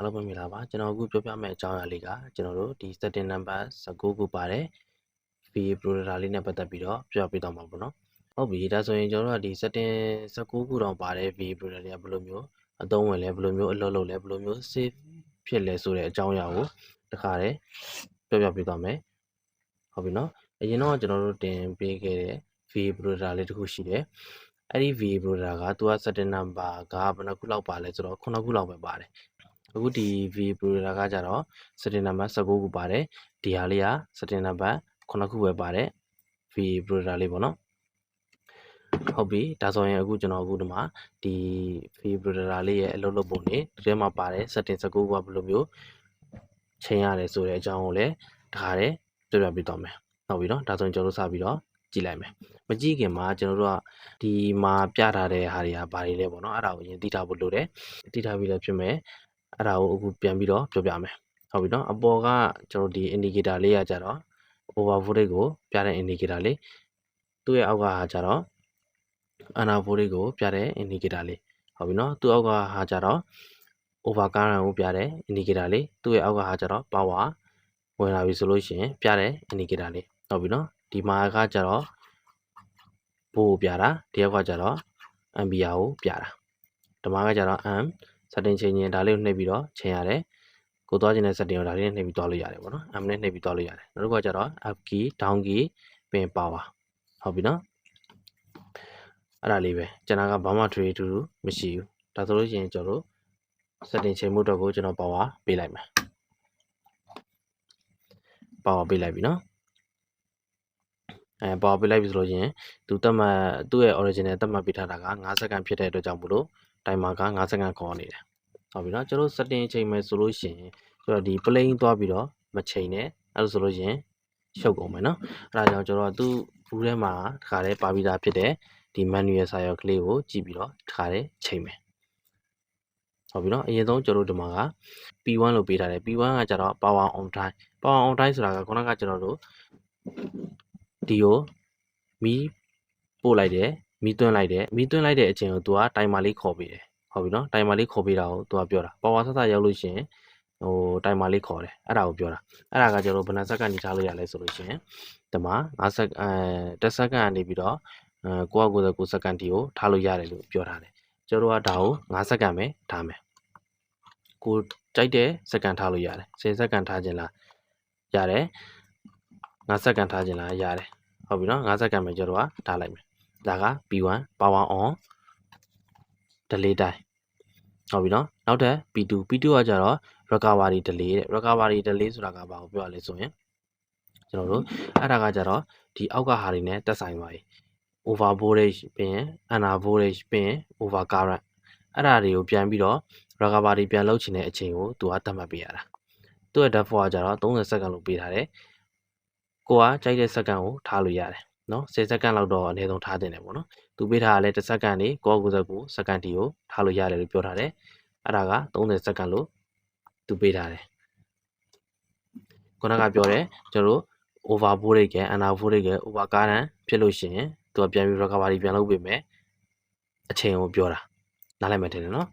အားလုံးပဲမင်္ဂလာပါကျွန်တော်အခုပြောပြမယ့်အကြောင်းအရာလေးကကျွန်တော်တို့ဒီ setting number 19ခုပါတယ် VA product လေးနဲ့ပတ်သက်ပြီးတော့ပြောပြပေးတော့မှာပေါ့နော်ဟုတ်ပြီဒါဆိုရင်ကျွန်တော်တို့ကဒီ setting 19ခုတောင်ပါတယ် VA product တွေကဘယ်လိုမျိုးအသုံးဝင်လဲဘယ်လိုမျိုးအလုပ်လုပ်လဲဘယ်လိုမျိုး save ဖြစ်လဲဆိုတဲ့အကြောင်းအရာကိုတခါတည်းပြောပြပေးသွားမယ်ဟုတ်ပြီနော်အရင်တော့ကျွန်တော်တို့တင်ပေးခဲ့တဲ့ VA product လေးတစ်ခုရှိတယ်အဲ့ဒီ VA product ကသူက setting number ကဘယ်နှခုလောက်ပါလဲဆိုတော့9ခုလောက်ပဲပါတယ် အခုဒီ V Provider ကကြတော့ setting number 19ခုပါတယ်ဒီဟာလေးက setting number 9ခုပဲပါတယ် V Provider လေးပေါ့နော်ဟုတ်ပြီဒါဆိုရင်အခုကျွန်တော်အခုဒီမှာဒီ V Provider လေးရဲ့အလုပ်လုပ်ပုံတွေဒီထဲမှာပါတယ် setting 19ခုကဘယ်လိုမျိုးချိန်ရတယ်ဆိုတဲ့အကြောင်းကိုလည်းတခါတည်းပြောပြပေးသွားမယ်ဟုတ်ပြီနော်ဒါဆိုရင်ကျွန်တော်တို့စပြီးတော့ကြည့်လိုက်မယ်မကြည့်ခင်မှာကျွန်တော်တို့ကဒီမှာပြထားတဲ့ဟာတွေကဘာတွေလဲပေါ့နော်အဲ့ဒါကိုအရင်သိထားဖို့လိုတယ်သိထားပြီးလည်းဖြစ်မယ် အဲ့ဒါကိုအခုပြန်ပြီးတော့ပြောပြမယ်ဟုတ်ပြီနော်အပေါ်ကကျွန်တော်ဒီ indicator လေးကကြတော့ over voltage ကိုပြတဲ့ indicator လေးသူ့ရဲ့အောက်ကဟာကြတော့ under voltage ကိုပြတဲ့ indicator လေးဟုတ်ပြီနော်သူ့အောက်ကဟာကြတော့ over current ကိုပြတဲ့ indicator လေးသူ့ရဲ့အောက်ကဟာကြတော့ power ဝင်လာပြီဆိုလို့ရှိရင်ပြတဲ့ indicator လေးဟုတ်ပြီနော်ဒီမှာကကြတော့ဘိုးကိုပြတာဒီအောက်ကကြတော့ ampere ကိုပြတာဒီမှာကကြတော့ amp setting ချိန်ရင်ဒါလေးကိုနှိပ်ပြီးတော့ချိန်ရတယ်ကိုသွားခြင်းတဲ့ setting ကိုဒါလေးနဲ့နှိပ်ပြီးသွားလို့ရတယ်ပေါ့နော် amp နဲ့နှိပ်ပြီးသွားလို့ရတယ်နောက်တစ်ခုကကြတော့ up key down key ပင် power ဟုတ်ပြီနော်အဲ့ဒါလေးပဲကျွန်တော်ကဘာမှထွေထူးထူးမရှိဘူးဒါဆိုလို့ရှိရင်ကျွန်တော်တို့ setting ချိန်မှုတော့ကိုကျွန်တော် power ပေးလိုက်မယ် power ပေးလိုက်ပြီနော်အဲပေါ်ပေးလိုက်ပြီဆိုလို့ရှိရင်သူတတ်မှတ်သူ့ရဲ့ original တတ်မှတ်ပေးထားတာက9စက္ကန့်ဖြစ်တဲ့အတွက်ကြောင့်မလို့ timer က9စက္ကန့်ခေါ်နေတယ်ဟုတ်ပြီနော်ကျွန်တော် setting ချိန်မယ်ဆိုလို့ရှိရင်ကျွန်တော်ဒီ plane သွားပြီးတော့မချိန်နဲ့အဲ့လိုဆိုလို့ရှိရင်ရှုပ်ကုန်မယ်နော်အဲ့ဒါကြောင့်ကျွန်တော်သူ့ဘူးထဲမှာတခါတည်းပါပြီးသားဖြစ်တဲ့ဒီ manual စာရွက်ကလေးကိုကြည့်ပြီးတော့တခါတည်းချိန်မယ်ဟုတ်ပြီနော်အရင်ဆုံးကျွန်တော်တို့ဒီမှာက P1 လို့ပေးထားတယ် P1 ကကျတော့ power on time power on time ဆိုတာကခုနကကျွန်တော်တို့ဒီကိုမီးပို့လိုက်တယ် မီးသွင်းလိုက်တယ်မီးသွင်းလိုက်တဲ့အချိန်ကိုသူကတိုင်မာလေးခေါ်ပေးတယ်ဟုတ်ပြီနော်တိုင်မာလေးခေါ်ပေးတာကိုသူကပြောတာပါဝါဆက်ဆက်ရောက်လို့ရှိရင်ဟိုတိုင်မာလေးခေါ်တယ်အဲ့ဒါကိုပြောတာအဲ့ဒါကကျွန်တော်ဘယ်နှစက္ကန့်နေထားလို့ရလဲဆိုလို့ရှိရင်ဒီမှာ5စက္အဲ10စက္ကန့်ကနေပြီးတော့အဲ999စက္ကန့်တီကိုထားလို့ရတယ်လို့ပြောထားတယ်ကျွန်တော်တို့ကဒါကို5စက္ကန့်ပဲထားမယ်ကိုကြိုက်တဲ့စက္ကန့်ထားလို့ရတယ်10စက္ကန့်ထားခြင်းလားရတယ်5စက္ကန့်ထားခြင်းလားရတယ်ဟုတ်ပြီနော်5စက္ကန့်ပဲကျွန်တော်ကထားလိုက်မယ် ဒါက P1 power on delay time ဟုတ်ပြီနော်နောက်ထပ် P2 P2 ကကြတော့ recovery delay တဲ့ recovery delay ဆိုတာကဘာကိုပြောရလဲဆိုရင်ကျွန်တော်တို့အဲ့ဒါကကြတော့ဒီအောက်ကဟာတွေနဲ့တက်ဆိုင်ပါပြီ over voltage ပြီးရင် under voltage ပြီးရင် over current အဲ့ဒါတွေကိုပြန်ပြီးတော့ recovery ပြန်လုပ်ချင်တဲ့အချိန်ကိုသူကသတ်မှတ်ပေးရတာသူ့ရဲ့ default ကကြတော့30စက္ကန့်လို့ပေးထားတယ်ကိုကကြိုက်တဲ့စက္ကန့်ကိုထားလို့ရတယ် နော်10စက္ကန့်လောက်တော့အနည်းဆုံးထားတင်တယ်ပေါ့နော်သူပေးထားတာလဲ10စက္ကန့်နေ999စက္ကန့်တီကိုထားလို့ရတယ်လို့ပြောထားတယ်အဲ့ဒါက30စက္ကန့်လို့သူပေးထားတယ်ခုနကပြောတယ်ကျွန်တော်တို့ over voltage က under voltage က over current ဖြစ်လို့ရှိရင်သူကပြန်ပြီး recovery ပြန်လုပ်ပေးမယ်အချိန်ကိုပြောတာနားလည်မယ်ထင်တယ်နော်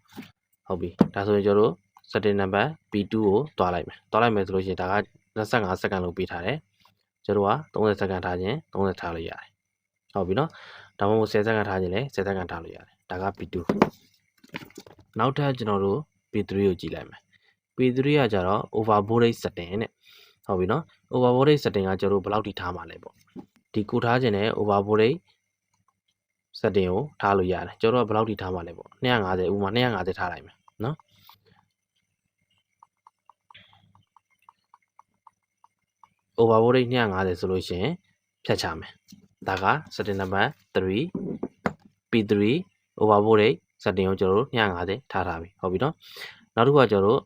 ဟုတ်ပြီဒါဆိုရင်ကျွန်တော်တို့ setting number P2 ကိုတွားလိုက်မယ်တွားလိုက်မယ်ဆိုလို့ရှိရင်ဒါက25စက္ကန့်လို့ပေးထားတယ် ကျွန်တော်က30စက္ကန့်ထားခြင်း30ထားလို့ရတယ်ဟုတ်ပြီနော်ဒါမှမဟုတ်10စက္ကန့်ထားခြင်းလည်း10စက္ကန့်ထားလို့ရတယ်ဒါက P2 နောက်ထပ်ကျွန်တော်တို့ P3 ကိုကြည့်လိုက်မယ် P3 ကကြတော့ over voltage setting တဲ့ဟုတ်ပြီနော် over voltage setting ကကျွန်တော်တို့ဘယ်လောက်ထိထားမှာလဲပေါ့ဒီကိုထားခြင်းနဲ့ over voltage setting ကိုထားလို့ရတယ်ကျွန်တော်တို့ကဘယ်လောက်ထိထားမှာလဲပေါ့250ဥမာ250ထားလိုက်မယ်နော် over voltage 250ဆိုလို့ရှိရင်ဖြတ်ချမယ်ဒါက setting number 3 P3 over voltage setting ကိုကျွန်တော်တို့250ထားထားပြီဟုတ်ပြီနော်နောက်တစ်ခုကကျွန်တော်တို့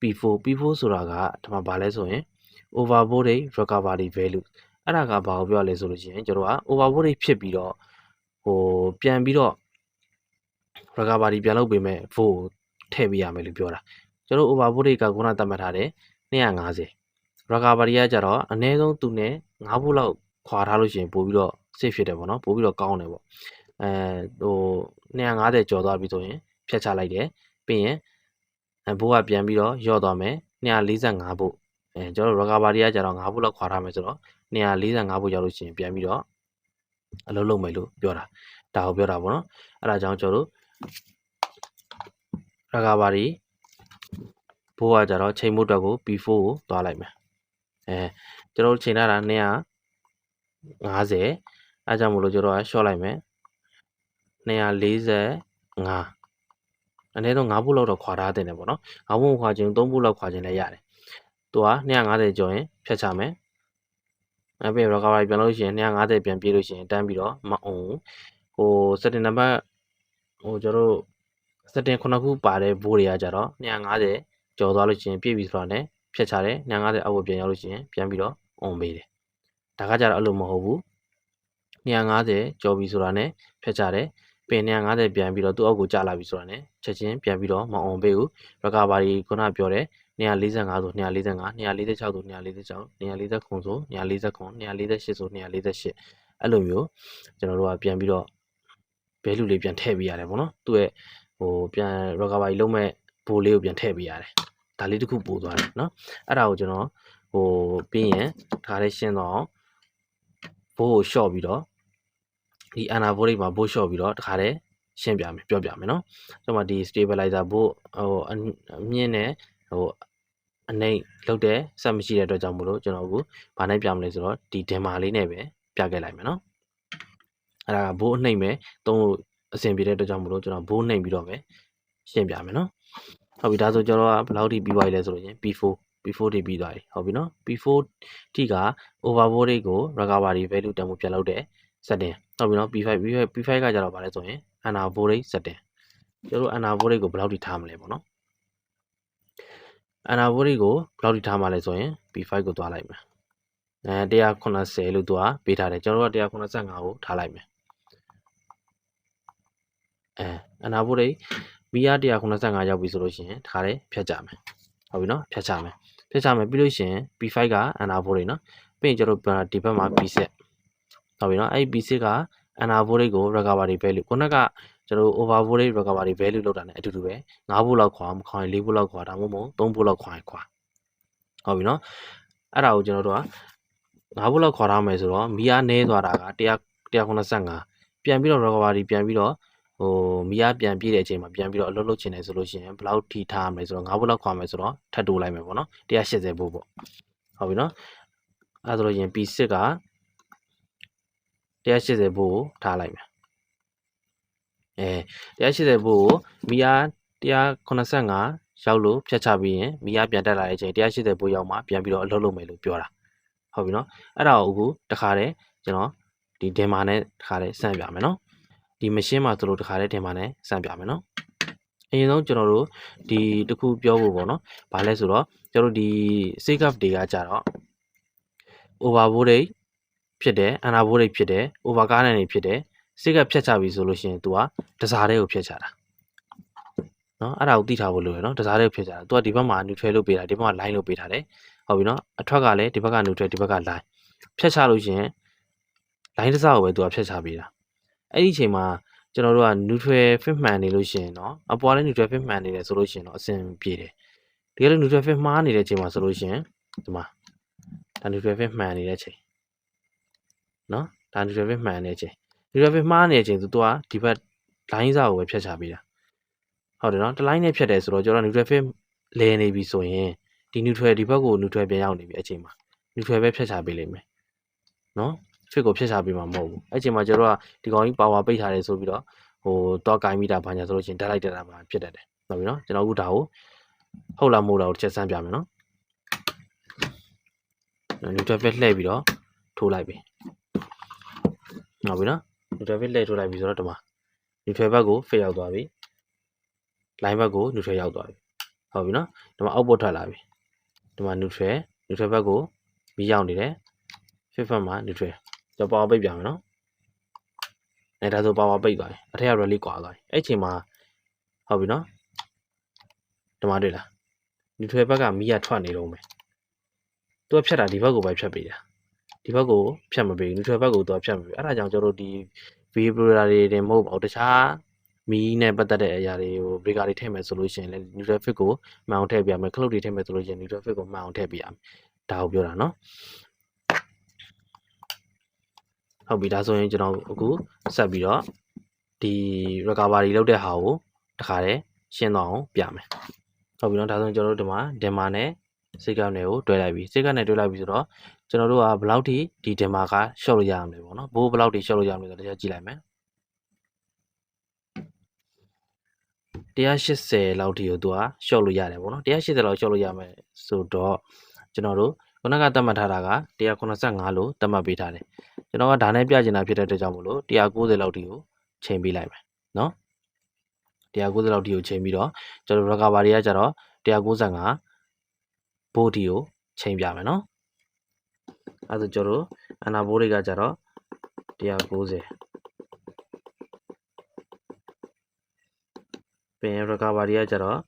P4 P4 ဆိုတာကဒီမှာဗာလဲဆိုရင် over voltage recovery value အဲ့ဒါကဘာကိုပြောလဲဆိုလို့ရှိရင်ကျွန်တော်က over voltage ဖြစ်ပြီးတော့ဟိုပြန်ပြီးတော့ recovery ပြန်လုပ်ပေးမယ် volt ထည့်ပေးရမယ်လို့ပြောတာကျွန်တော် over voltage ကခုနသတ်မှတ်ထားတယ်250 recovery ကကြတော့အနည်းဆုံးသူနဲ့9ဖို့လောက်ခွာထားလို့ရှိရင်ပို့ပြီးတော့ safe ဖြစ်တယ်ပေါ့နော်ပို့ပြီးတော့ကောင်းတယ်ပေါ့အဲဟို250ကျော်သွားပြီဆိုရင်ဖြတ်ချလိုက်တယ်ပြီးရင်အဲဘိုးကပြန်ပြီးတော့ယော့သွားမယ်245ဘို့အဲကျွန်တော်တို့ recovery ကကျတော့5ဘို့လောက်ခွာထားမယ်ဆိုတော့245ဘို့ရောက်လို့ရှိရင်ပြန်ပြီးတော့အလုပ်လုပ်မယ်လို့ပြောတာဒါကိုပြောတာပေါ့နော်အဲ့ဒါကြောင့်ကျွန်တော်တို့ recovery ဘိုးကကျတော့ချိန်မှုအတွက်ကို P4 ကိုသွားလိုက်မယ် အဲကျွန်တော်တို့ချိန်ထားတာ250အဲကြောင့်မလို့ကျွန်တော်က short လိုက်မယ်245အနည်းဆုံး5ဘုတ်လောက်တော့ခွာထားတဲ့တယ်ပေါ့နော်5ဘုတ်ခွာခြင်း3ဘုတ်လောက်ခွာခြင်းလည်းရတယ်သူက250ကျော်ရင်ဖြတ်ချမယ်အဲ့ပြီး recovery ပြန်လို့ရှိရင်250ပြန်ပြေးလို့ရှိရင်တန်းပြီးတော့မအောင်ဟို setting number ဟိုကျွန်တော်တို့ setting ခုနှစ်ခုပါတဲ့ဘိုးတွေကကြတော့250ကျော်သွားလို့ရှိရင်ပြည့်ပြီဆိုတာနဲ့ ဖြတ်ချတယ်250အောက်ကိုပြန်ရောက်လို့ရှိရင်ပြန်ပြီးတော့ on ပေးတယ်ဒါကကြတော့အဲ့လိုမဟုတ်ဘူး250ကျော်ပြီဆိုတာနဲ့ဖြတ်ချတယ်ပင်250ပြန်ပြီးတော့သူ့အောက်ကိုကျလာပြီဆိုတာနဲ့ချက်ချင်းပြန်ပြီးတော့မအောင်ပေးဘူး recovery ခုနပြောတယ်245ဆို245 246ဆို246 240ခုဆို240ခု248ဆို248အဲ့လိုမျိုးကျွန်တော်တို့ကပြန်ပြီးတော့ value လေးပြန်ထည့်ပေးရတယ်ပေါ့နော်သူ့ရဲ့ဟိုပြန် recovery လုပ်မဲ့ဘိုးလေးကိုပြန်ထည့်ပေးရတယ် ဒါလေးတစ်ခုပို့သွားတယ်နော်အဲ့ဒါကိုကျွန်တော်ဟိုပြီးရင်ဒါလေးရှင်းတော့ဘိုးကို short ပြီးတော့ဒီ anabolic မှာဘိုး short ပြီးတော့တခါတည်းရှင်းပြမယ်ပြောပြမယ်နော်ကျွန်မဒီ stabilizer ဘိုးဟိုအမြင့်နဲ့ဟိုအနေလောက်တဲ့ဆက်မရှိတဲ့အတွက်ကြောင့်မို့လို့ကျွန်တော်ကဘာနဲ့ပြမလဲဆိုတော့ဒီ dimmer လေးနဲ့ပဲပြခဲ့လိုက်မယ်နော်အဲ့ဒါကဘိုးအနှိမ့်ပဲသုံးလို့အဆင်ပြေတဲ့အတွက်ကြောင့်မို့လို့ကျွန်တော်ဘိုးနှိမ့်ပြီးတော့ပဲရှင်းပြမယ်နော် ဟုတ်ပြီဒါဆိုကျွန်တော်ကဘယ်လောက်ထိပြီးသွားပြီလဲဆိုလို့ရင် P4 P4 ထိပြီးသွားပြီဟုတ်ပြီနော် P4 ထိက overboard rate ကို recovery value တန်ဖို့ပြန်လုပ်တဲ့ setting ဟုတ်ပြီနော် P5 P5 P5 ကကြတော့ဗာလဲဆိုရင် anabolic rate setting ကျွန်တော် anabolic rate ကိုဘယ်လောက်ထိထားမလဲပေါ့နော် anabolic rate ကိုဘယ်လောက်ထိထားမလဲဆိုရင် P5 ကိုသွားလိုက်မယ်အဲ180လို့သူကပေးထားတယ်ကျွန်တော်တို့က185ကိုထားလိုက်မယ်အဲ anabolic rate မီးအား185ရောက်ပြီဆိုလို့ရှိရင်ထားတယ်ဖြတ်ကြမယ်ဟုတ်ပြီနော်ဖြတ်ချမယ်ဖြတ်ချမယ်ပြီးလို့ရှိရင် P5 က anabolic နော်ပြီးရင်ကျွန်တော်ဒီဘက်မှာ P7 ဟုတ်ပြီနော်အဲ့ဒီ P6 က anabolic ကို recovery value ခုနကကျွန်တော် overbolic recovery value လောက်တာ ਨੇ အတူတူပဲ9ဘို့လောက်ခွာမခွာရင်4ဘို့လောက်ခွာဒါမှမဟုတ်3ဘို့လောက်ခွာရင်ခွာဟုတ်ပြီနော်အဲ့ဒါကိုကျွန်တော်တို့က9ဘို့လောက်ခွာထားမယ်ဆိုတော့မီးအားနည်းသွားတာက100 185ပြန်ပြီးတော့ recovery ပြန်ပြီးတော့ ဟိုမီးအားပြန်ပြည့်တဲ့အချိန်မှာပြန်ပြီးတော့အလုပ်လုပ်ချင်တယ်ဆိုလို့ရှိရင်ဘယ်လောက်ထိထားရမလဲဆိုတော့9ဘုတ်လောက်ခွာမယ်ဆိုတော့ထပ်တိုးလိုက်မယ်ပေါ့နော်180ဘုတ်ပေါ့ဟုတ်ပြီနော်အဲဆိုလို့ရင် P6 က180ဘုတ်ကိုထားလိုက်မယ်အဲ180ဘုတ်ကိုမီးအား185ရောက်လို့ဖြတ်ချပြီးရင်မီးအားပြန်တက်လာတဲ့အချိန်180ဘုတ်ရောက်မှပြန်ပြီးတော့အလုပ်လုပ်မယ်လို့ပြောတာဟုတ်ပြီနော်အဲ့ဒါကိုအခုတခါတည်းကျွန်တော်ဒီဒင်မာနဲ့တခါတည်းစမ်းပြမယ်နော် ဒီ machine မှာသူတို့တခါတည်းတင်ပါနဲ့စမ်းပြမယ်နော်အရင်ဆုံးကျွန်တော်တို့ဒီတခုပြောဖို့ပေါ့နော်။ဘာလဲဆိုတော့ကျွန်တော်တို့ဒီ save up တွေကကြတော့ overboard ဖြစ်တယ် underboard ဖြစ်တယ် over ကားနဲ့နေဖြစ်တယ် save up ဖြတ်ချပြီဆိုလို့ရှိရင် तू ကတစားတဲ့ကိုဖြတ်ချတာ။နော်အဲ့ဒါကိုသိထားဖို့လိုရယ်နော်တစားတဲ့ကိုဖြတ်ချတာ။ तू ကဒီဘက်မှာ neutral လုပ်ပေးတာဒီဘက်မှာ line လုပ်ပေးထားတယ်။ဟုတ်ပြီနော်အထွက်ကလည်းဒီဘက်က neutral ဒီဘက်က line ဖြတ်ချလို့ရှိရင် line တစားကိုပဲ तू ကဖြတ်ချပေးတာ။ အဲ့ဒီအချိန်မှာကျွန်တော်တို့က neutral fit မှန်နေလို့ရှိရင်เนาะအပေါ်လည်း neutral fit မှန်နေတယ်ဆိုလို့ရှိရင်တော့အဆင်ပြေတယ်တကယ်လို့ neutral fit မှားနေတဲ့အချိန်မှာဆိုလို့ရှိရင်ဒီမှာဒါ neutral fit မှန်နေတဲ့အချိန်เนาะဒါ neutral fit မှန်နေတဲ့အချိန် neutral fit မှားနေတဲ့အချိန်ဆိုတော့ဒီဘက် line စာကိုပဲဖြတ်ချပေးတာဟုတ်တယ်เนาะတစ် line နဲ့ဖြတ်တယ်ဆိုတော့ကျွန်တော် neutral fit လဲနေပြီဆိုရင်ဒီ neutral ဒီဘက်ကို neutral ပြန်ရောက်နေပြီအချိန်မှာ neutral ပဲဖြတ်ချပေးလိမ့်မယ်เนาะ fit ကိုဖြတ်ချပေးမှာမဟုတ်ဘူးအဲ့ချိန်မှာကျတော့ဒီကောင်ကြီး power ပိတ်ထားတယ်ဆိုပြီးတော့ဟိုတော့ကိုင်းမိတာဘာညာဆိုလို့ရှိရင်တက်လိုက်တက်တာမှာဖြစ်တတ်တယ်ဟုတ်ပြီနော်ကျွန်တော်အခုဒါကိုဟုတ်လားမဟုတ်လားကိုချက်စမ်းပြမယ်နော် neutral fit လှည့်ပြီးတော့ထိုးလိုက်ပြီဟုတ်ပြီနော် neutral fit လှည့်ထိုးလိုက်ပြီဆိုတော့ဒီမှာ neutral ဘက်ကို fit ရောက်သွားပြီ line ဘက်ကို neutral ရောက်သွားပြီဟုတ်ပြီနော်ဒီမှာ output ထွက်လာပြီဒီမှာ neutral neutral ဘက်ကိုပြီးရောက်နေတယ် fit ဘက်မှာ neutral ကျွန်တော် power ပိတ်ပြမယ်နော်အဲဒါဆို power ပိတ်သွားပြီအထက်က rally ကွာသွားပြီအဲ့ချိန်မှာဟုတ်ပြီနော်ဒီမှာတွေ့လား neutral ဘက်ကမီးရထွက်နေတော့မယ်သူကဖြတ်တာဒီဘက်ကိုပဲဖြတ်ပေးတာဒီဘက်ကိုဖြတ်မပေးဘူး neutral ဘက်ကိုသူကဖြတ်မပေးဘူးအဲ့ဒါကြောင့်ကျွန်တော်တို့ဒီ vibrola တွေတင်မဟုတ်ပါဘူးတခြား မီးနဲ့ပတ်သက်တဲ့အရာတွေကို breaker တွေထည့်မယ်ဆိုလို့ရှိရင်လည်း neutral fit ကိုမှန်အောင်ထည့်ပြရမယ် cloud တွေထည့်မယ်ဆိုလို့ရှိရင် neutral fit ကိုမှန်အောင်ထည့်ပြရမယ်ဒါကိုပြောတာเนาะ ဟုတ်ပြီဒါဆိုရင်ကျွန်တော်အခုဆက်ပြီးတော့ဒီ recovery လုပ်တဲ့ဟာကိုတခါတည်းရှင်းသွားအောင်ပြမယ်ဟုတ်ပြီနော်ဒါဆိုရင်ကျွန်တော်တို့ဒီမှာဒင်မာနဲ့စိတ်ကနယ်ကိုတွဲလိုက်ပြီစိတ်ကနယ်တွဲလိုက်ပြီဆိုတော့ကျွန်တော်တို့ကဘလောက်ထိဒီဒင်မာကရှော့လို့ရအောင်လဲပေါ့နော်ဘိုးဘလောက်ထိရှော့လို့ရအောင်လဲဆိုတော့တရားကြည့်လိုက်မယ်180လောက်ထိကိုသူကရှော့လို့ရတယ်ပေါ့နော်180လောက်ရှော့လို့ရမယ်ဆိုတော့ကျွန်တော်တို့ ခုနကသတ်မှတ်ထားတာက185လို့သတ်မှတ်ပေးထားတယ်ကျွန်တော်ကဒါနဲ့ပြချင်တာဖြစ်တဲ့အတွက်ကြောင့်မို့လို့190လောက်ထိကိုချိန်ပေးလိုက်မယ်နော်190လောက်ထိကိုချိန်ပြီးတော့ကျွန်တော် recovery ကကြတော့195ဘိုးတီကိုချိန်ပြမယ်နော်အဲဒါကျွန်တော်တို့ anabolic ကကြတော့190ပင် recovery ကကြတော့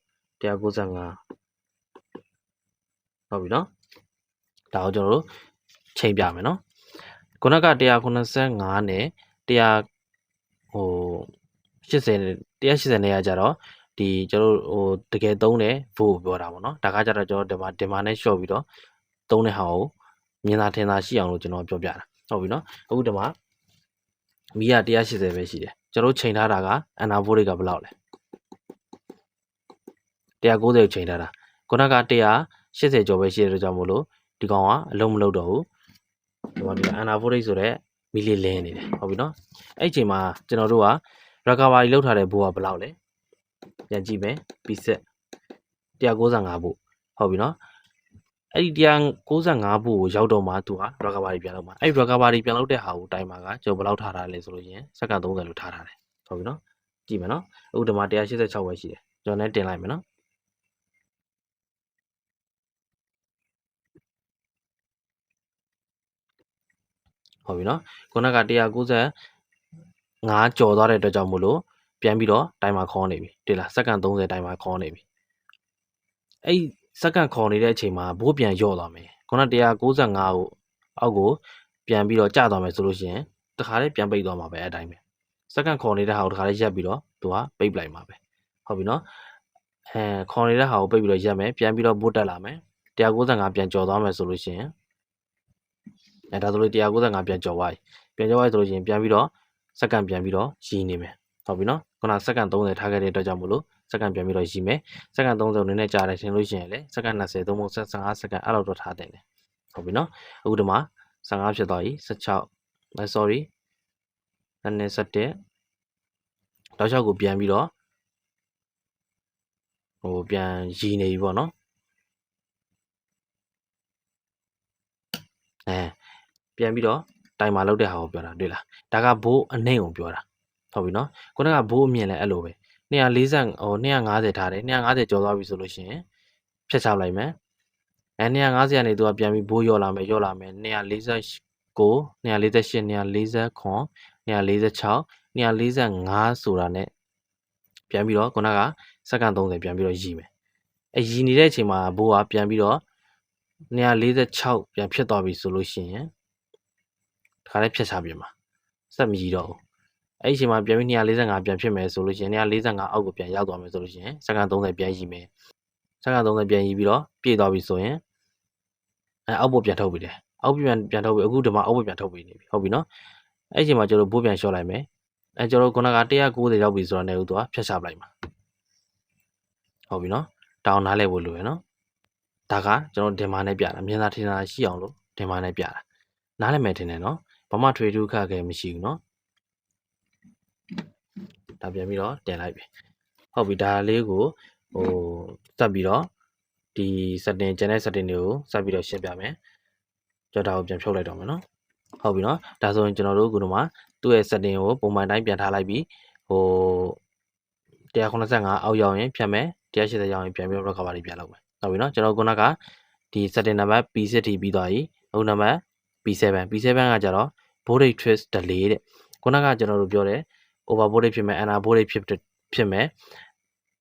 195ဟုတ်ပြီနော် ဒါကိုကျွန်တော်တို့ချိန်ပြမယ်နော်ခုနက195နဲ့100ဟို80 180နဲ့ကကြတော့ဒီကျွန်တော်ဟိုတကယ်သုံးတယ် volt ပြောတာပေါ့နော်ဒါကကြတော့ကျွန်တော်ဒီမှာဒီမှာနဲ့ short ပြီးတော့သုံးတဲ့ဟာကိုမြင်သာထင်သာရှိအောင်လို့ကျွန်တော်ပြောပြတာဟုတ်ပြီနော်အခုဒီမှာမီးက180ပဲရှိတယ်ကျွန်တော်ချိန်ထားတာက anabolic ကဘယ်လောက်လဲ190ကိုချိန်ထားတာခုနက180ကျော်ပဲရှိတဲ့အတွက်ကြောင့်မို့လို့ ဒီကောင်ကအလုံးမလုံးတော့ဘူးဒီမှာဒီ anabolic ဆိုတဲ့မီလီလင်းနေတယ်ဟုတ်ပြီနော်အဲ့အချိန်မှာကျွန်တော်တို့က recovery လောက်ထားတဲ့ဘိုးကဘယ်လောက်လဲပြန်ကြည့်မယ်ပြီးဆက်195ဘို့ဟုတ်ပြီနော်အဲ့ဒီ195ဘို့ကိုရောက်တော့မှသူက recovery ပြန်လုပ်မှာအဲ့ recovery ပြန်လုပ်တဲ့ဟာကိုတိုင်းမှာကကျွန်တော်ဘယ်လောက်ထားထားလဲဆိုလို့ရင်စက္ကန့်30လို့ထားထားတယ်ဟုတ်ပြီနော်ကြည့်မယ်နော်အခုဒီမှာ186ပဲရှိတယ်ကျွန်တော်လည်းတင်လိုက်မယ်နော် ဟုတ်ပြီနော်ခုနက195ကျော်သွားတဲ့အတွက်ကြောင့်မို့လို့ပြန်ပြီးတော့တိုင်မှာခေါ်နေပြီတွေ့လားစက္ကန့်30တိုင်မှာခေါ်နေပြီအဲ့စက္ကန့်ခေါ်နေတဲ့အချိန်မှာဘိုးပြန်ယော့သွားမယ်ခုန195ကိုအောက်ကိုပြန်ပြီးတော့ကျသွားမယ်ဆိုလို့ရှိရင်တခါလေးပြန်ပိတ်သွားမှာပဲအဲ့တိုင်းပဲစက္ကန့်ခေါ်နေတဲ့ဟာကိုတခါလေးရက်ပြီးတော့သူကပိတ်ပလိုက်မှာပဲဟုတ်ပြီနော်အဲခေါ်နေတဲ့ဟာကိုပိတ်ပြီးတော့ရက်မယ်ပြန်ပြီးတော့ဘိုးတက်လာမယ်195ပြန်ကျော်သွားမယ်ဆိုလို့ရှိရင် အဲဒါဆိုလို့195ပြန်ကျော်သွားပြီပြန်ကျော်သွားပြီဆိုလို့ရှိရင်ပြန်ပြီးတော့စက္ကန့်ပြန်ပြီးတော့ရည်နေမယ်ဟုတ်ပြီနော်ခုနစက္ကန့်30ထားခဲ့တဲ့အတွက်ကြောင့်မို့လို့စက္ကန့်ပြန်ပြီးတော့ရည်မယ်စက္ကန့်30နည်းနည်းကြာတယ်ထင်လို့ရှိရင်လေစက္ကန့်20သို့မဟုတ်15စက္ကန့်အဲ့လိုတော့ထားတယ်လေဟုတ်ပြီနော်အခုဒီမှာ15ဖြစ်သွားပြီ16 sorry 27တောက်လျှောက်ကိုပြန်ပြီးတော့ဟိုပြန်ရည်နေပြီပေါ့နော်အဲ ပြန်ပြီးတော့တိုင်မာလောက်တဲ့ဟာကိုပြောတာတွေ့လားဒါကဘိုးအနှိမ့်ကိုပြောတာဟုတ်ပြီနော်ခုနကဘိုးအမြင်လည်းအဲ့လိုပဲ240ဟို250ထားတယ်250ကျော်သွားပြီဆိုလို့ရှိရင်ဖြတ်ချလိုက်မယ်အဲ250ကနေသူကပြန်ပြီးဘိုးရော့လာမယ်ရော့လာမယ်249 248 249 246 245ဆိုတာ ਨੇ ပြန်ပြီးတော့ခုနကစက္ကန့်30ပြန်ပြီးတော့ရည်မယ်အဲရည်နေတဲ့အချိန်မှာဘိုးကပြန်ပြီးတော့246ပြန်ဖြစ်သွားပြီဆိုလို့ရှိရင်တ ခါလေးဖြတ်ချပြင်မှာစက်မကြီးတော့ဘူးအဲ့ဒီအချိန်မှာပြန်ပြီး245ပြန်ဖြစ်မယ်ဆိုလို့ရှိရင်245အောက်ကိုပြန်ရောက်သွားမယ်ဆိုလို့ရှိရင်စက္ကန့်30ပြန်ရည်မယ်စက္ကန့်30ပြန်ရည်ပြီးတော့ပြည့်သွားပြီဆိုရင်အဲအောက်ဘက်ပြန်ထုတ်ပြီးတယ်အောက်ပြန်ပြန်ထုတ်ပြီးအခုဒီမှာအောက်ဘက်ပြန်ထုတ်ပြီးနေပြီဟုတ်ပြီနော်အဲ့ဒီအချိန်မှာကျွန်တော်ဘိုးပြန်လျှော့လိုက်မယ်အဲကျွန်တော်ခုနက190ရောက်ပြီဆိုတော့လည်းသူကဖြတ်ချပလိုက်မှာဟုတ်ပြီနော်တောင်းနားလဲဖို့လိုရယ်နော်ဒါကကျွန်တော်ဒင်မာနဲ့ပြတာမြင်သာထင်သာရှိအောင်လို့ဒင်မာနဲ့ပြတာနားလည်မယ်ထင်တယ်နော် ဘာမှထွေထူးခက်ခဲမရှိဘူးနော်ဒါပြန်ပြီးတော့တင်လိုက်ပြီဟုတ်ပြီဒါလေးကိုဟိုစက်ပြီးတော့ဒီ setting ကျန်တဲ့ setting တွေကိုစက်ပြီးတော့ရှင်းပြမယ်ကြောက်တာကိုပြန်ဖြုတ်လိုက်တော့မယ်နော်ဟုတ်ပြီနော်ဒါဆိုရင်ကျွန်တော်တို့ခုနမှာသူ့ရဲ့ setting ကိုပုံမှန်တိုင်းပြန်ထားလိုက်ပြီးဟို185အောက်ရောက်ရင်ဖြတ်မယ်180ရောက်ရင်ပြန်ပြီး recovery ပြန်လုပ်မယ်ဟုတ်ပြီနော်ကျွန်တော်ခုနကဒီ setting number P6 ထိပြီးသွားပြီအခုနံပါတ် P7 P7 ကကြတော့ body twist delay တဲ့ခုနကကျွန်တော်တို့ပြောတယ် over body ဖြစ်မယ် under body ဖြစ်ဖြစ်မယ်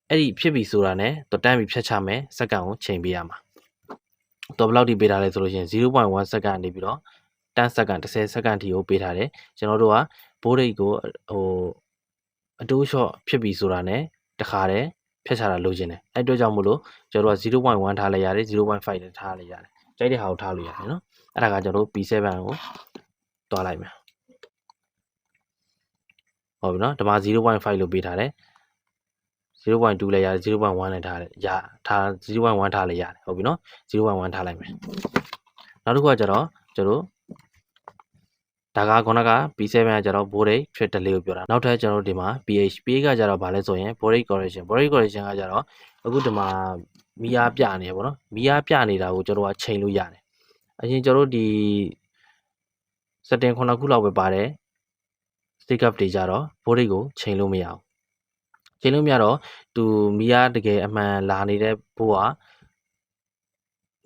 အဲ့ဒီဖြစ်ပြီဆိုတာ ਨੇ တော့တန်းပြီးဖြတ်ချမယ်စက္ကန့်ကိုချိန်ပေးရမှာတော့ဘယ်လောက်ထိပေးထားလဲဆိုလို့ရှိရင်0.1စက္ကန့်နေပြီးတော့10စက္ကန့်10စက္ကန့်ထိကိုပေးထားတယ်ကျွန်တော်တို့က body ကိုဟိုအတိုးလျှော့ဖြစ်ပြီဆိုတာ ਨੇ တခါတည်းဖြတ်ချတာလိုချင်တယ်အဲ့အတွက်ကြောင့်မို့လို့ကျွန်တော်တို့က0.1ထားလိုက်ရတယ်0.5လည်းထားလိုက်ရတယ်ကြိုက်တဲ့ဟာကိုထားလို့ရတယ်နော်အဲ့ဒါကကျွန်တော်တို့ P7 ကို တွားလိုက်မယ်ဟုတ်ပြီနော်ဒီမှာ0.5လို့ပေးထားတယ်0.2လည်းရတယ်0.1လည်းထားတယ်ရထား0.1ထားလည်းရတယ်ဟုတ်ပြီနော်0.1ထားလိုက်မယ်နောက်တစ်ခုကကျတော့ကျွန်တော်ဒါကခုနက B7 ကကျတော့ boric fit delay ကိုပြောတာနောက်ထပ်ကျွန်တော်တို့ဒီမှာ pH pH ကကျတော့ဗာလဲဆိုရင် boric correction boric correction ကကျတော့အခုဒီမှာမီးအားပြနေရပေါ့နော်မီးအားပြနေတာကိုကျွန်တော်ကချိန်လို့ရတယ်အရင်ကျွန်တော်တို့ဒီ setting ခုနှစ်ခုလောက်ပဲပါတယ် stick up တွေကြတော့ boric ကိုချိန်လို့မရဘူးချိန်လို့မရတော့သူမီးအားတကယ်အမှန်လာနေတဲ့ဘိုးက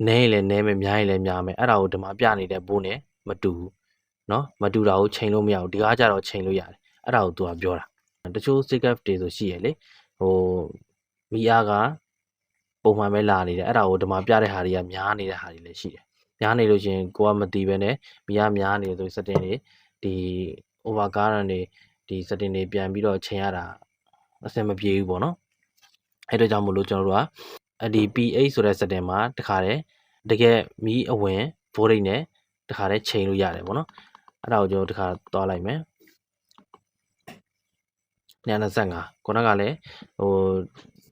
နဲရင်လည်းနဲမယ်များရင်လည်းများမယ်အဲ့ဒါကိုဒီမှာပြနေတဲ့ဘိုးနဲ့မတူဘူးเนาะမတူတာကိုချိန်လို့မရဘူးဒီကားကြတော့ချိန်လို့ရတယ်အဲ့ဒါကိုသူကပြောတာတချို့ stick တွေဆိုရှိရလေဟိုမီအားကပုံမှန်ပဲလာနေတယ်အဲ့ဒါကိုဒီမှာပြတဲ့ဟာတွေကများနေတဲ့ဟာတွေလည်းရှိတယ် များနေလို့ရှင်ကိုကမသိပဲနဲ့မီအားများနေဆို setting တွေဒီ over current တွေဒီ setting တွေပြန်ပြီးတော့ချိန်ရတာအဆင်မပြေဘူးပေါ့နော်အဲ့ဒါကြောင့်မို့လို့ကျွန်တော်တို့ကဒီ P8 ဆိုတဲ့ setting မှာတခါတည်းတကယ်မီးအဝင် voltage နဲ့တခါတည်းချိန်လို့ရတယ်ပေါ့နော်အဲ့ဒါကိုကျွန်တော်တခါသွားလိုက်မယ်925ခုနကလည်းဟို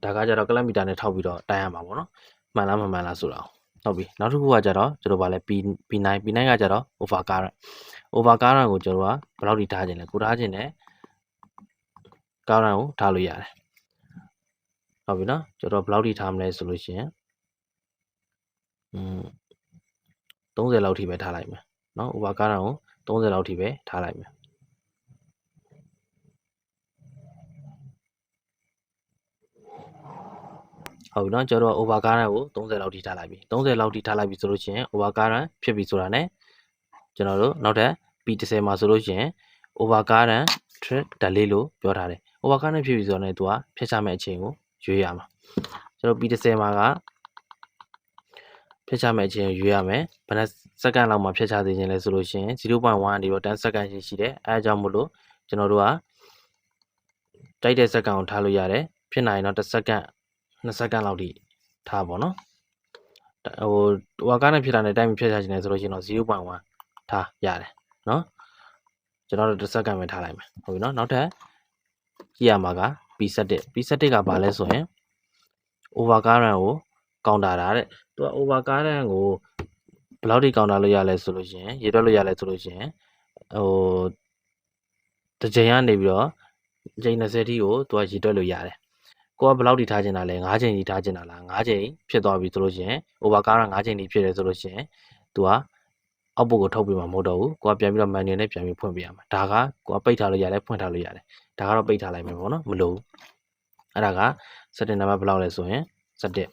ဒါကကြတော့ကလမီတာနဲ့ထောက်ပြီးတော့တိုင်းရမှာပေါ့နော်မှန်လားမမှန်လားဆိုတာ ဟုတ်ပြီနောက်တစ်ခုကကြတော့ကျွန်တော်ဗာလဲ P P9 P9 ကကြတော့ over current over current ကိုကျွန်တော်ကဘယ်လောက်ထိထားခြင်းလဲကိုထားခြင်းနဲ့ current ကိုထားလို့ရတယ်ဟုတ်ပြီနော်ကျွန်တော်ဘယ်လောက်ထိထားမလဲဆိုလို့ရှိရင်อืม30လောက်ထိပဲထားလိုက်မယ်နော် over current ကို30လောက်ထိပဲထားလိုက်မယ် ဟုတ်ပြီเนาะကျွန်တော် over current ကို30လောက်ထိထားလိုက်ပြီ30လောက်ထိထားလိုက်ပြီဆိုလို့ရှိရင် over current ဖြစ်ပြီဆိုတာ ਨੇ ကျွန်တော်တို့နောက်ထပ် P30 မှာဆိုလို့ရှိရင် over current track delay လို့ပြောထားတယ် over current ဖြစ်ပြီဆိုတော့ ਨੇ သူကဖြတ်ချမဲ့အချိန်ကိုရွေးရမှာကျွန်တော် P30 မှာကဖြတ်ချမဲ့အချိန်ကိုရွေးရမယ်ဘယ်နှစက္ကန့်လောက်မှဖြတ်ချသေးခြင်းလဲဆိုလို့ရှိရင်0.1ဒီတော့10စက္ကန့်ရှိရှိတယ်အဲအကြောင်းမို့လို့ကျွန်တော်တို့ကတိုက်တဲ့စက္ကန့်ကိုထားလို့ရတယ်ဖြစ်နိုင်တော့10စက္ကန့် 2စက္ကန့်လောက်ထိထားပါတော့ဟိုဟိုကားနဲ့ဖြစ်တာနဲ့တိုင်းဖြတ်ချခြင်းလဲဆိုလို့ရှိရင်တော့0.1ထားရတယ်နော်ကျွန်တော်တို့10စက္ကန့်ပဲထားလိုက်မယ်ဟုတ်ပြီနော်နောက်ထပ်ကြည့်ရမှာက P7 P7 ကဘာလဲဆိုရင် over current ကိုကောင်တာတာတဲ့သူက over current ကိုဘယ်လောက်ထိကောင်တာလို့ရလဲဆိုလို့ရှိရင်ရေတွက်လို့ရလဲဆိုလို့ရှိရင်ဟိုတစ်ချိန်ကနေပြီးတော့ချိန်20ထိကိုသူကရေတွက်လို့ရတယ် ကိုကဘယ်လောက်ထိထားချင်တာလဲ9ချိန်ထိထားချင်တာလား9ချိန်ဖြစ်သွားပြီဆိုလို့ရှိရင် over current 9ချိန်ထိဖြစ်တယ်ဆိုလို့ရှိရင်သူကအောက်ပုတ်ကိုထုတ်ပြမှာမဟုတ်တော့ဘူးကိုကပြန်ပြီးတော့ manual နဲ့ပြန်ပြီးဖွင့်ပြရမှာဒါကကိုကပိတ်ထားလို့ရတယ်ဖွင့်ထားလို့ရတယ်ဒါကတော့ပိတ်ထားလိုက်မယ်ပေါ့နော်မလို့အဲ့ဒါက setting number ဘယ်လောက်လဲဆိုရင်17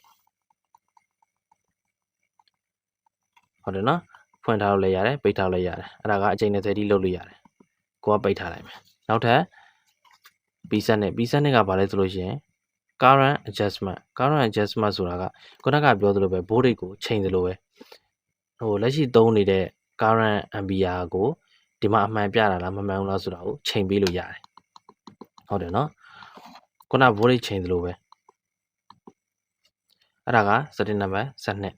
ဟုတ်တယ်နော်ဖွင့်ထားလို့လည်းရတယ်ပိတ်ထားလို့လည်းရတယ်အဲ့ဒါကအချိန်20တိလုပ်လို့ရတယ်ကိုကပိတ်ထားလိုက်မယ်နောက်ထပ် B7 နဲ့ B7 နဲ့ကဘာလဲဆိုလို့ရှိရင် current adjustment current adjustment ဆိုတာကခုနကပြောသလိုပဲ board rate ကိုချိန်သလိုပဲဟိုလက်ရှိသုံးနေတဲ့ current ampere ကိုဒီမှာအမှန်ပြတာလားမမှန်ဘူးလားဆိုတာကိုချိန်ပေးလို့ရတယ်ဟုတ်တယ်နော်ခုန voltage ချိန်သလိုပဲအဲ့ဒါက setting number 12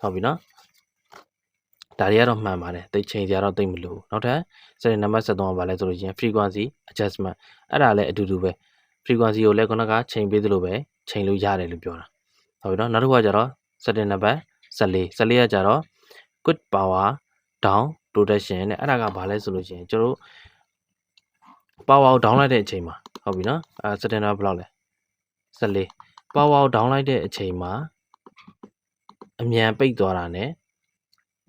ဟုတ်ပြီနော်ဒါတွေကတော့မှန်ပါတယ်တိတ်ချိန်စရာတော့တိတ်မလို့နောက်ထပ် setting number 73ကဘာလဲဆိုလို့ရှိရင် frequency adjustment အဲ့ဒါလည်းအတူတူပဲ frequency ကိုလည်းခုနကချိန်ပေးသလိုပဲချိန်လို့ရတယ်လို့ပြောတာဟုတ်ပြီနော်နောက်တစ်ခုကကျတော့ setting number 14 14ကကျတော့ quick power down protection နဲ့အဲ့ဒါကဘာလဲဆိုလို့ရှိရင်ကျွန်တော်တို့ power ကို down လိုက်တဲ့အချိန်မှာဟုတ်ပြီနော်အဲ setting number ဘယ်လောက်လဲ14 power ကို down လိုက်တဲ့အချိန်မှာအမြန်ပိတ်သွားတာ ਨੇ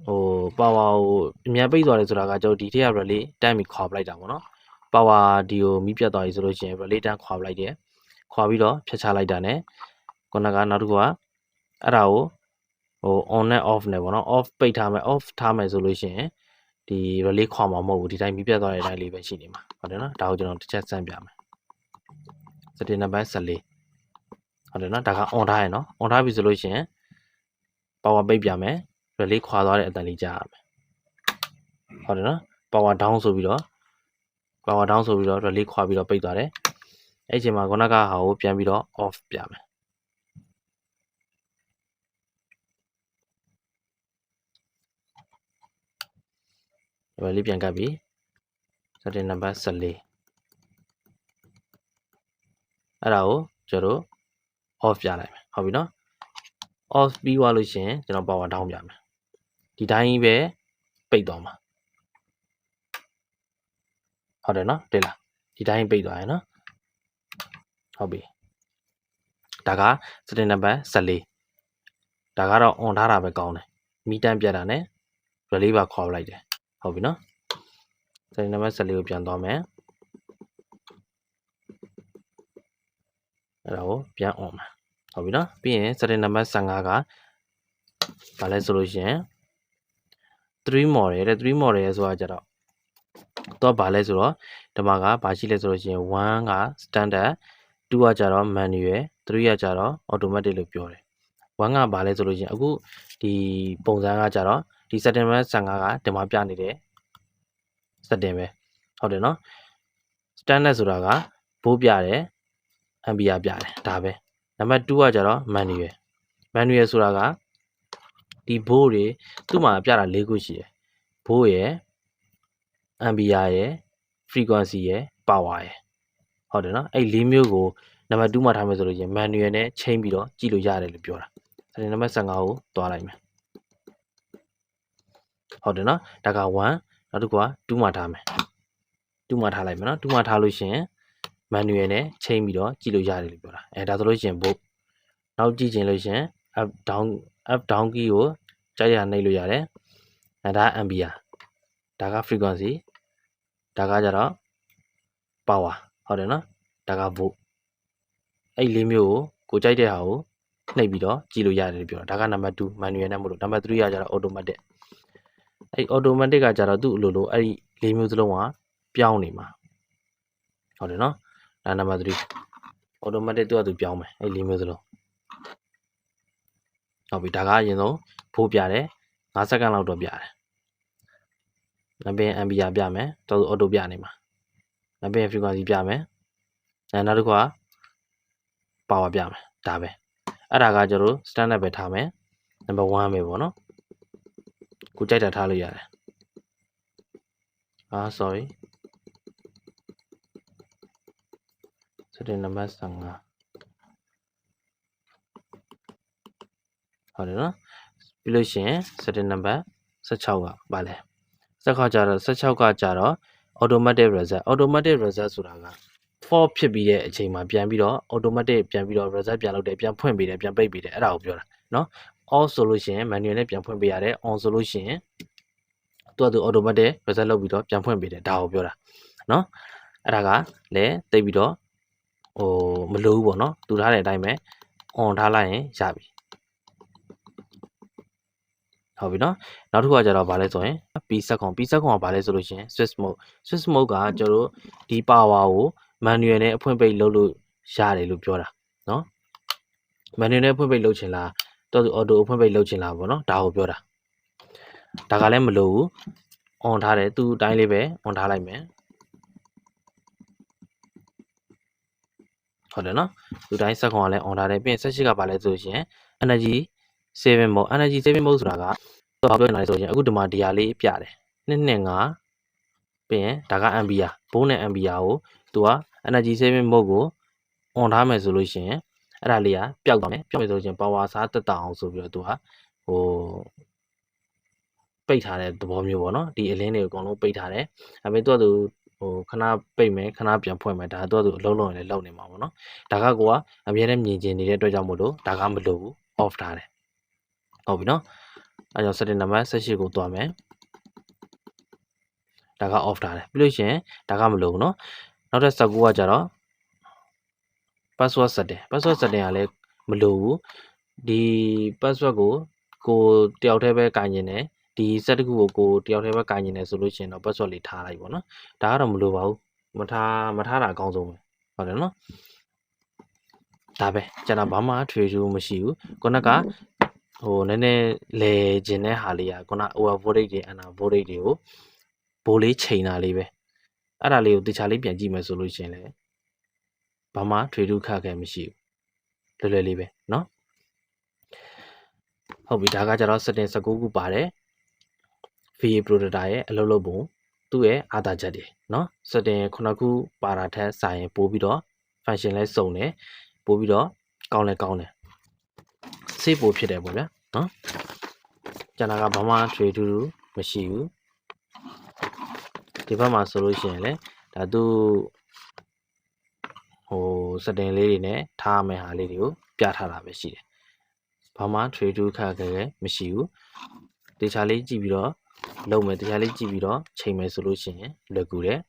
ဟို power ကိုအမြန်ပိတ်သွားတယ်ဆိုတာကကျွန်တော်ဒီထက်က relay တန်းပြီးခွာပလိုက်တာပေါ့နော် power ဒီကိုမိပြတ်သွားပြီဆိုလို့ရှိရင် relay တန်းခွာပလိုက်တယ်ခွာပြီးတော့ဖြတ်ချလိုက်တာ ਨੇ ခုနကနောက်တစ်ခုကအဲ့ဒါကိုဟို on နဲ့ off နဲ့ပေါ့နော် off ပိတ်ထားမယ် off ထားမယ်ဆိုလို့ရှိရင်ဒီ relay ခွာမှာမဟုတ်ဘူးဒီတိုင်းမိပြတ်သွားတဲ့အတိုင်းလေးပဲရှိနေမှာဟုတ်တယ်နော်ဒါကိုကျွန်တော်တစ်ချက်စမ်းပြမယ် setting number 14ဟုတ်တယ်နော်ဒါက on ထားရနော် on ထားပြီဆိုလို့ရှိရင် power ပိတ်ပြမယ် relay ခွာသွားတဲ့အတန်လေးကြားရမယ်ဟုတ်တယ်နော် power down ဆိုပြီးတော့ power down ဆိုပြီးတော့ relay ခွာပြီးတော့ပိတ်သွားတယ်အဲ့ဒီအချိန်မှာခုနကဟာကိုပြန်ပြီးတော့ off ပြမယ်ဒီမှာလေးပြန်ကပ်ပြီ setting number 14အဲ့ဒါကိုကျွန်တော်တို့ off ပြလိုက်မယ်ဟုတ်ပြီနော် off ပြီးသွားလို့ရှရင်ကျွန်တော် power down ပြမယ်ဒီတိုင်းပဲပိတ်သွားမှာ ဟုတ်တယ်နော်တွေ့လားဒီတိုင်းပိတ်သွားရယ်နော်ဟုတ်ပြီဒါက setting number 14ဒါကတော့ on ထားတာပဲကောင်းတယ်မီတန်းပြတ်တာနဲ့ relay ပါခေါ်လိုက်တယ်ဟုတ်ပြီနော် setting number 14ကိုပြန်သွားမယ်အဲ့ဒါကိုပြန် on မှာဟုတ်ပြီနော်ပြီးရင် setting number 15ကဘာလဲဆိုလို့ရှိရင်3 model တဲ့3 model ဆိုတာကြတော့ တော့ဘာလဲဆိုတော့ဒီမှာကဘာရှိလဲဆိုလို့ရှိရင်1က standard 2ကကြတော့ manual 3ကကြတော့ automatic လို့ပြောတယ်1ကဘာလဲဆိုလို့ရှိရင်အခုဒီပုံစံကကြတော့ဒီ setting number 15ကဒီမှာပြနေတယ် setting ပဲဟုတ်တယ်နော် standard ဆိုတာကဘိုးပြတယ် ampere ပြတယ်ဒါပဲနံပါတ်2ကကြတော့ manual manual ဆိုတာကဒီဘိုးတွေသူ့မှာပြတာ၄ခုရှိတယ်ဘိုးရယ် ampere ရယ် frequency ရယ် power ရယ်ဟုတ်တယ်နော်အဲ့၄မျိုးကိုနံပါတ်2မှာထားမယ်ဆိုလို့ရင် manual နဲ့ချိန်ပြီးတော့ကြည့်လို့ရတယ်လို့ပြောတာဒါနံပါတ်15ကိုတွားလိုက်မယ်ဟုတ်တယ်နော်ဒါက1နောက်တစ်ခုက2မှာထားမယ်2မှာထားလိုက်မယ်နော်2မှာထားလို့ရှိရင် manual နဲ့ချိန်ပြီးတော့ကြည့်လို့ရတယ်လို့ပြောတာအဲဒါဆိုလို့ရှိရင် book နောက်ကြည့်ချင်လို့ရှိရင် up down up down key ကိုကြိုက်ရနှိပ်လို့ရတယ်အဲဒါ ampere ဒါက frequency ဒါကကြတော့ power ဟုတ်တယ်နော်ဒါက volt အဲ့လေးမျိုးကိုကိုကြိုက်တဲ့ဟာကိုနှိပ်ပြီးတော့ကြည့်လို့ရတယ်လို့ပြောတာဒါကနံပါတ်2 manual နဲ့မလို့နံပါတ်3ကကြတော့ automatic အဲ့ automatic ကကြတော့သူ့အလိုလိုအဲ့ဒီလေးမျိုးစလုံးကပြောင်းနေမှာဟုတ်တယ်နော်ဒါနံပါတ်3 automatic သူကသူပြောင်းမယ်အဲ့လေးမျိုးစလုံးဟုတ်ပြီဒါကအရင်ဆုံးဖိုးပြတယ်5စက္ကန့်လောက်တော့ပြတယ် နံပါတ် ampere ပြမယ်တော်သူ auto ပြနေမှာနံပါတ် frequency ပြမယ်အဲနောက်တစ်ခုက power ပြမယ်ဒါပဲအဲ့ဒါကကျတော့ standard ပဲထားမယ်နံပါတ်1ပဲပေါ့နော်ကိုကြိုက်တာထားလို့ရတယ်အာ sorry စတဲ့နံပါတ်15ဟုတ်တယ်နော်ပြီးလို့ရှိရင်စတဲ့နံပါတ်16ကဗာလဲ 16ကြတော့16ကကြတော့ automatic reset automatic reset ဆိုတာက for ဖြစ်ပြီးတဲ့အချိန်မှာပြန်ပြီးတော့ automatic ပြန်ပြီးတော့ reset ပြန်လုပ်တယ်ပြန်ဖွင့်ပေးတယ်ပြန်ပိတ်ပေးတယ်အဲ့ဒါကိုပြောတာเนาะ off ဆိုလို့ရှိရင် manual နဲ့ပြန်ဖွင့်ပေးရတယ် on ဆိုလို့ရှိရင်သူကသူ automatic reset လုပ်ပြီးတော့ပြန်ဖွင့်ပေးတယ်ဒါကိုပြောတာเนาะအဲ့ဒါကလည်းတိတ်ပြီးတော့ဟိုမလိုဘူးပေါ့เนาะသူထားတဲ့အတိုင်းပဲ on ထားလိုက်ရင်ရပြီ ဟုတ်ပြီနော်နောက်တစ်ခုကကြတော့ဗာလဲဆိုရင် P set ခွန် P set ခွန်ကဗာလဲဆိုလို့ရှိရင် switch mode switch mode ကကျွန်တော်တို့ဒီ power ကို manual နဲ့အဖွင့်ပိတ်လုပ်လို့ရတယ်လို့ပြောတာနော် manual နဲ့အဖွင့်ပိတ်လုပ်ချင်လားတော်သူ auto အဖွင့်ပိတ်လုပ်ချင်လားပေါ့နော်ဒါကိုပြောတာဒါကလည်းမလိုဘူး on ထားတယ်သူ့အတိုင်းလေးပဲ on ထားလိုက်မယ်ဟုတ်တယ်နော်သူ့တိုင်းစက်ခွန်ကလည်း on ထားတယ်ပြီးရင် set ရှိကဗာလဲဆိုလို့ရှိရင် energy saving mode energy saving mode ဆိုတာကဘာပြောနေတာလဲဆိုရင်အခုဒီမှာဒီဟာလေးပြတယ်နှစ်နှစ်ငါပြီးရင်ဒါက ampere ဘုန်းနဲ့ ampere ကိုသူက energy saving mode ကို on ထားမယ်ဆိုလို့ရှိရင်အဲ့ဒါလေးကပျောက်သွားမယ်ပျောက်မယ်ဆိုလို့ရှိရင် power စားတက်တာအောင်ဆိုပြီးတော့သူကဟိုပိတ်ထားတဲ့သဘောမျိုးပေါ့နော်ဒီအလင်းတွေအကုန်လုံးပိတ်ထားတယ်ဒါပေမဲ့သူကသူဟိုခဏပိတ်မယ်ခဏပြန်ဖွင့်မယ်ဒါတော့သူအလုံးလုံးလည်းလောက်နေမှာပေါ့နော်ဒါကကိုကအများနဲ့မြင်ကျင်နေတဲ့အတွက်ကြောင့်မို့လို့ဒါကမလို့ဘူး off ထားတယ် ဟုတ်ပြီနော်အဲကြောင့် setting နံပါတ်18ကိုတွားမယ်ဒါက off ထားတယ်ပြီးလို့ရှိရင်ဒါကမလို့ဘူးနော်နောက်ထပ်19ကကြတော့ password setting password setting ကလည်းမလို့ဘူးဒီ password ကိုကိုတယောက်တည်းပဲကင်ကျင်တယ်ဒီ set တစ်ခုကိုကိုတယောက်တည်းပဲကင်ကျင်တယ်ဆိုလို့ရှိရင်တော့ password လေးထားလိုက်ပေါ့နော်ဒါကတော့မလို့ပါဘူးမထားမထားတာအကောင်းဆုံးပဲဟုတ်တယ်နော်ဒါပဲကျွန်တော်ဘာမှထွေထူးမရှိဘူးခုနက ဟိုနည်းနည်းလဲကျင်တဲ့ဟာလေးကခုန over voltage တွေ under voltage တွေကိုဘိုးလေးချိန်တာလေးပဲ အဲ့ဒါလေးကိုတခြားလေးပြန်ကြည့်မယ်ဆိုလို့ရှိရင်လည်းဘာမှထွေထူးခက်ခဲမရှိဘူးလွယ်လွယ်လေးပဲเนาะဟုတ်ပြီဒါကကြတော့ setting 19ခုပါတယ် VA Predator ရဲ့အလုပ်လုပ်ပုံသူ့ရဲ့အာသာချက်တွေเนาะ setting ခုခုပါတာထက်စာရင်ပို့ပြီးတော့ function လဲစုံတယ်ပို့ပြီးတော့ကောင်းလဲကောင်းတယ် ဆေးပိုဖြစ်တယ်ပေါ့ဗျာနော်ကျန်တာကဘာမှထွေထူးမရှိဘူးဒီဘက်မှာဆိုလို့ရှိရင်လည်းဒါသူဟိုစတင်လေးတွေနဲ့ထားမယ်ဟာလေးတွေကိုပြထားတာပဲရှိတယ်ဘာမှထွေထူးခက်ခဲမရှိဘူးတေချာလေးကြည့်ပြီးတော့လုံမယ်တရားလေးကြည့်ပြီးတော့ချိန်မယ်ဆိုလို့ရှိရင်လွယ်ကူတယ်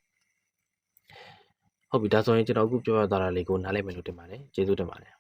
ဟုတ်ပြီဒါဆိုရင်ကျွန်တော်အခုပြောပြသွားတာလေးကိုနားလည်မယ်လို့တင်ပါတယ်ကျေးဇူးတင်ပါတယ်